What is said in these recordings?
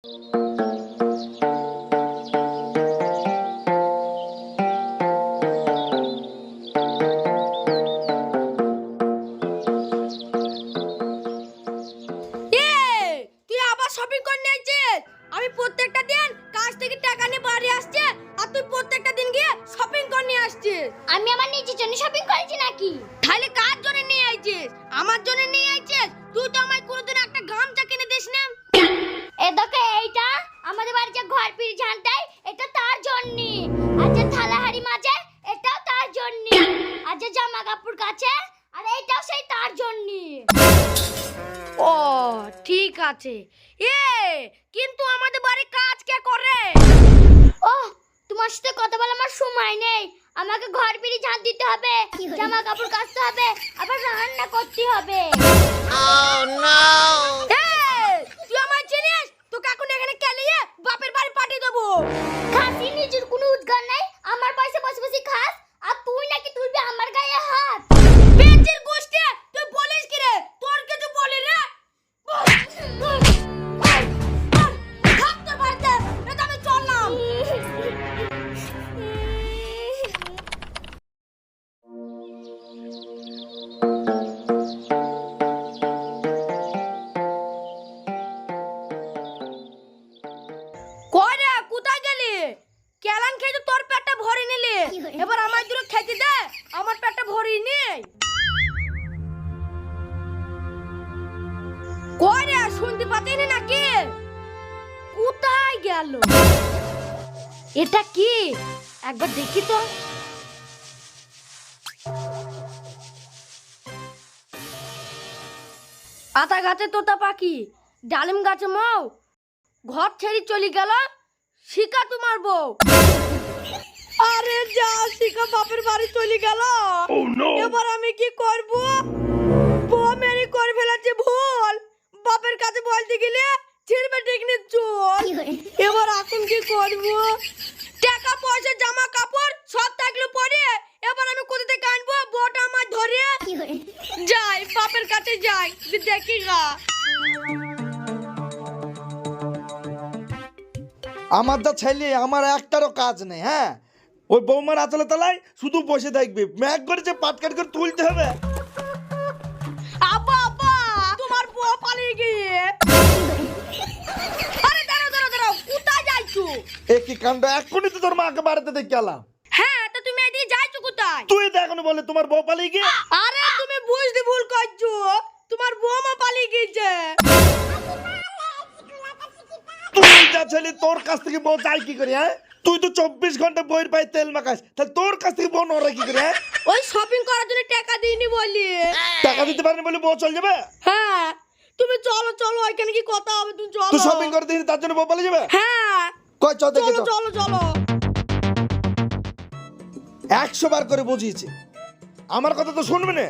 আমি প্রত্যেকটা দিন কাজ থেকে টাকা নিয়ে বাড়ি আসছে আর তুই প্রত্যেকটা দিন গিয়ে শপিং করে নিয়ে আসছিস। আমি আমার নিজের জন্য শপিং করেছি নাকি? তাহলে কার জন্য নিয়ে আইছিস? আমার জন্য নিয়ে আইছিস? তুই তো আমায় কোনোদিন একটা ও ঠিক আছে। এ কিন্তু আমাদের বাড়ি কাজ কে করে? ও তোমার সাথে কথা বলা আমার সময় নেই। আমাকে ঘর বিড়ি ঝাঁট দিতে হবে জামা কাপড় কাচতে হবে আবার রান্না করতে হবে। শুনতে পাতিনি নাকি? কোথায় গেল? এটা কি? একবার দেখি তো। আতা গাছে তোতা পাখি ডালিম গাছে মৌ ঘর ছেড়ে চলে গেল শিকা তোমার বউ। আরে যা শিকা বাপের বাড়ি চলে গেল। এবার আমি কি করব? বাপের কাছে বলতে গেলে ছিড়বে টেকনি চুল এবার এখন কি করব? টাকা পয়সা জামা কাপড় সব থাকল পরে। এবার আমি কোথা থেকে আনব? বউটা আমার ধরে। যাই বাপের কাছে যাই। দেখি গা। আমার যা ছেলে আমার একটারও কাজ নেই হ্যাঁ? ওই বৌমার আতলে তলায় শুধু বসে থাকবে। ম্যাগ করেছে পাটকাট করে তুলতে হবে। যাইছো এ কাণ্ড এক্ষুনি তো তোর মাকে বাড়িতে দেখে গেলাম হ্যাঁ তো তুমি এদিকে যাইছো কোথায়? তুই তো এখনও বলে তোমার বউ পালিয়ে গিয়ে আরে তুমি বুঝতে ভুল করছ। তোমার বৌমা পালিয়ে গিয়েছে। তুই যা ছেলে তোর কাছ থেকে বউ চাই কি করে হ্যাঁ? তুই তো চব্বিশ ঘণ্টা বইয়ের পায়ে তেল মাখাস তাহলে তোর কাছ থেকে বউ নড়ে কি করে হ্যাঁ? ওই শপিং করার জন্য টাকা দিইনি বলি টাকা দিতে পারেনি বলে বউ চলে যাবে? হ্যাঁ তুমি চলো চলো ওইখানে কি কথা হবে তুমি চলো। তুই শপিং করে দিস তার জন্য বউ পালিয়ে যাবে? হ্যাঁ। কয় চ দেখে চলো চলো চলো। একশো বার করে বুঝিয়েছি। আমার কথা তো শুনবে না?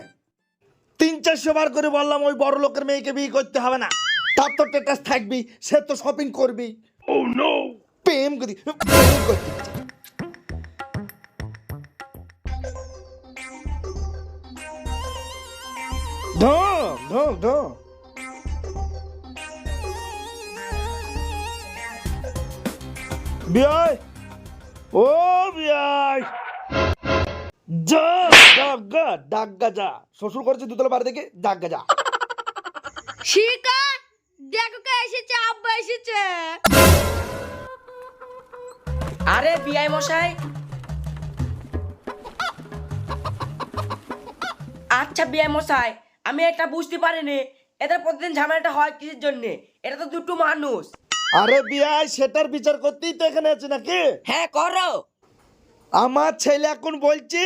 তিন চারশো বার করে বললাম ওই বড় লোকের মেয়েকে বিয়ে করতে হবে না। তার তো টেটাস থাকবি সে তো শপিং করবি। ও নো প্রেম করি প্রেম করতে। ঢং ঢং ঢং বিয়াই ও বিয়াই যা ডাগা ডাগা যা। শ্বশুর করেছে দুতলা বাড়ি থেকে ডাগা যা। শিকা দেখো কে এসেছে আব্বা এসেছে। আরে বিআই মশাই। আচ্ছা বিআই মশাই আমি এটা বুঝতে পারিনি। এদের প্রতিদিন ঝামেলাটা হয় কিসের জন্য? এটা তো দুটো মানুষ। আরে বিয়াই সেটার বিচার করতেই তো এখানে আছে নাকি? হ্যাঁ করো। আমার ছেলে এখন বলছে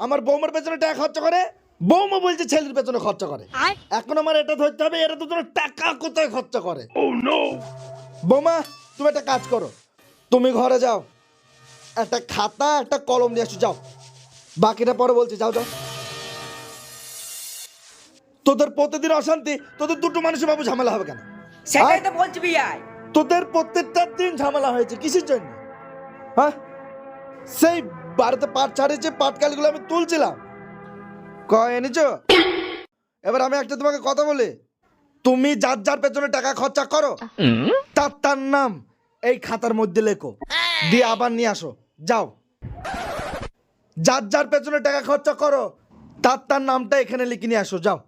আমার বৌমার পেছনে টাকা খরচা করে বৌমা বলছে ছেলের পেছনে খরচা করে। এখন আমার এটা ধরতে হবে এরা দুজনে টাকা কোথায় খরচা করে? বৌমা তুমি একটা কাজ করো তুমি ঘরে যাও একটা খাতা একটা কলম নিয়ে আসো যাও। বাকিটা পরে বলছি যাও যাও। তোদের প্রতিদিন অশান্তি তোদের দুটো মানুষের বাবু ঝামেলা হবে কেন? সেটাই? তো বলছি বিআই তোদের প্রত্যেকটা দিন ঝামেলা হয়েছে কিসের জন্য? হ্যাঁ? সেই বাড়িতে পাট ছাড়িয়েছে পাটকালিগুলো আমি তুলছিলাম। কয় এনেছ? এবার আমি একটা তোমাকে কথা বলি। তুমি যার যার পেছনে টাকা খরচা করো তার তার নাম এই খাতার মধ্যে লেখো। দিয়ে আবার নিয়ে আসো। যাও। যার যার পেছনে টাকা খরচা করো তার তার নামটা এখানে লিখে নিয়ে আসো। যাও।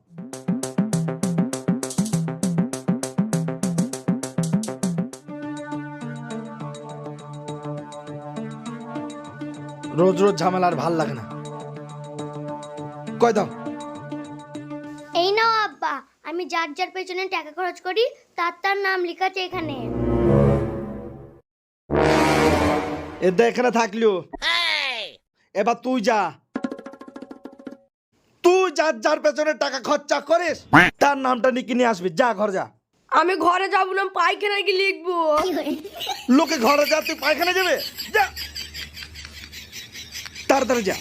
রোজ রোজ ঝামেলা আর ভালো লাগে না। কয় দাও। এই নাও আব্বা আমি যার যার পেছনে টাকা খরচ করি তার তার নাম লেখাছে এখানে। এদের এখানে থাকলিও। এবার তুই যা। তুই যার যার পেছনে টাকা খরচা করিস তার নামটা নিয়ে নিয়ে আসবি। যা ঘর যা। আমি ঘরে যাব না পায়খানায় কি লিখব। লোকে ঘরে যা তুই পায়খানা যাবে? যা। তাড়াতাড়ি যা।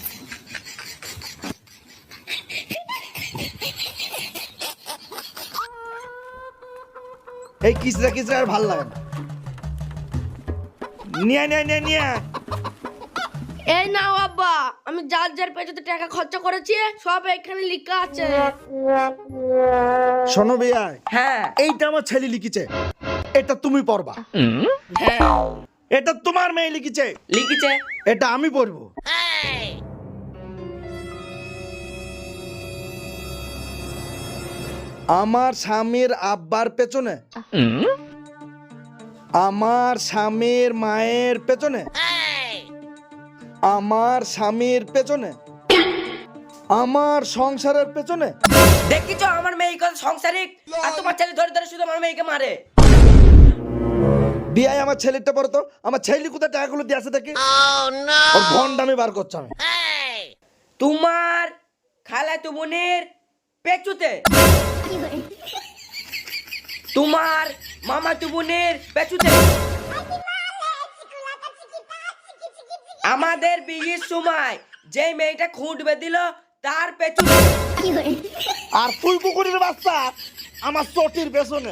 এই কিসরা কিসরা আর ভালো লাগে না। নিয়ে নিয়ে নিয়ে নিয়ে। এই নাও আব্বা আমি যার যার পেছনে টাকা খরচা করেছি সব এখানে লেখা আছে। শোনো বিয়াই হ্যাঁ। এইটা আমার ছেলে লিখেছে। এটা তুমি পড়বা। হ্যাঁ। এটা তোমার মেয়ে লিখেছে। লিখেছে। এটা আমি পড়ব। আমার স্বামীর আব্বার পেছনে। আমার স্বামীর মায়ের পেছনে। আমার স্বামীর পেছনে। আমার সংসারের পেছনে। দেখিছো আমার মেয়ে সংসারিক? আর তোমার ছেলে ধরে ধরে শুধু আমার মেয়েকে মারে। বিয়ায় আমার ছেলেটা পড়ো তো আমার ছেলে কোথায় টাকাগুলো দিয়ে আসে দেখি? ওর ভন্ডামি বার করছে আমি তোমার খালা তুমনের পেচুতে। তোমার মামা তুমনের পেচুতে। আমাদের বিয়ের সময় যে মেয়েটা খুঁটবে দিল তার পেছনে আর তুই কুকুরের বাচ্চা আমার চটির পেছনে।